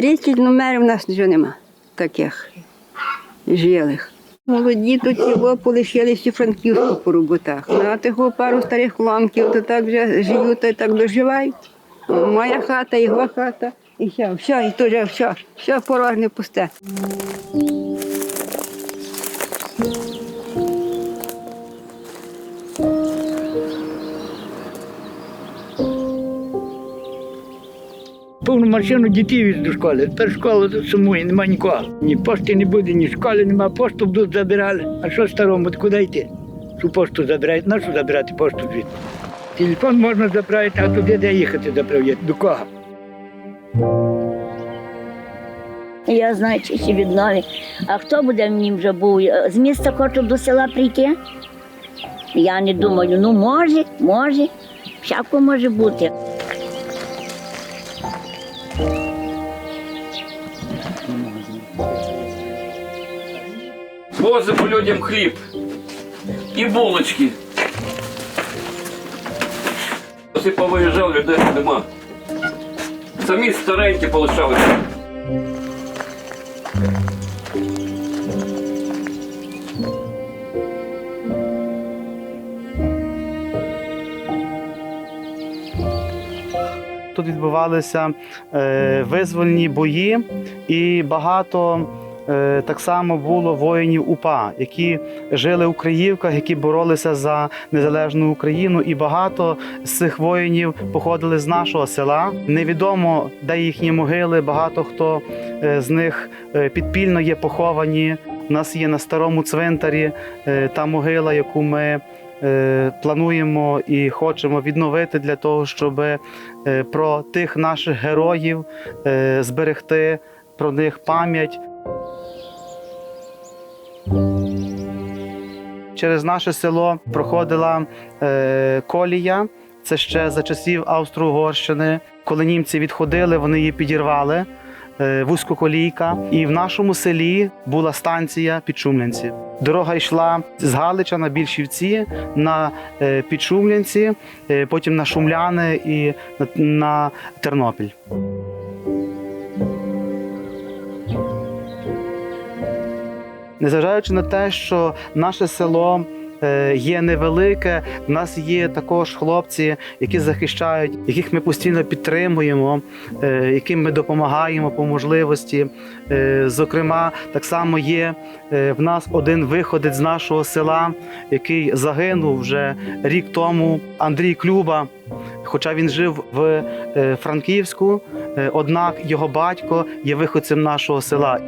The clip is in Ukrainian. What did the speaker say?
30 номерів у нас вже нема таких жилих. Молоді тут його полишилися у Франківську по роботах. На того пару старих ламків, то так вже живуть, та так доживають. Моя хата, його хата, і все, все, і теж все, все порожне пусте. Повну машину дітей до школи. Тепер школа сумує, нема нікого. Ні пошти не буде, ні школи нема, пошту будуть забирали. А що старому, куди йти? Що пошту забирають, на що забирати пошту звідти? Телефон можна заправити, а туди де їхати заправляти? До кого? Я знаю, чи ще віднові. А хто буде мені вже був? З міста хочу до села прийти? Я не думаю, ну може, може, всяко може бути. Возимо людям хліб і булочки. Всі повиїжджав, людей нема. Самі старенькі полишалися. Тут відбувалися е, визвольні бої, і багато так само було воїнів УПА, які жили у Криївках, які боролися за незалежну Україну. І багато з цих воїнів походили з нашого села. Невідомо, де їхні могили. Багато хто е, з них е, підпільно є поховані. У нас є на старому цвинтарі е, та могила, яку ми е, плануємо і хочемо відновити для того, щоб е, про тих наших героїв е, зберегти про них пам'ять. Через наше село проходила е, колія. Це ще за часів Австро-Угорщини. Коли німці відходили, вони її підірвали. е, Вузькоколійка, і в нашому селі була станція Підшумлянці. Дорога йшла з Галича на Більшівці, на е, Підшумлянці, е, потім на Шумляни і на, на Тернопіль. Незважаючи на те, що наше село е, є невелике, в нас є також хлопці, які захищають, яких ми постійно підтримуємо, е, яким ми допомагаємо по можливості. Е, Зокрема, так само є в нас один виходець з нашого села, який загинув вже рік тому. Андрій Клюба. Хоча він жив в Франківську, однак його батько є виходцем нашого села.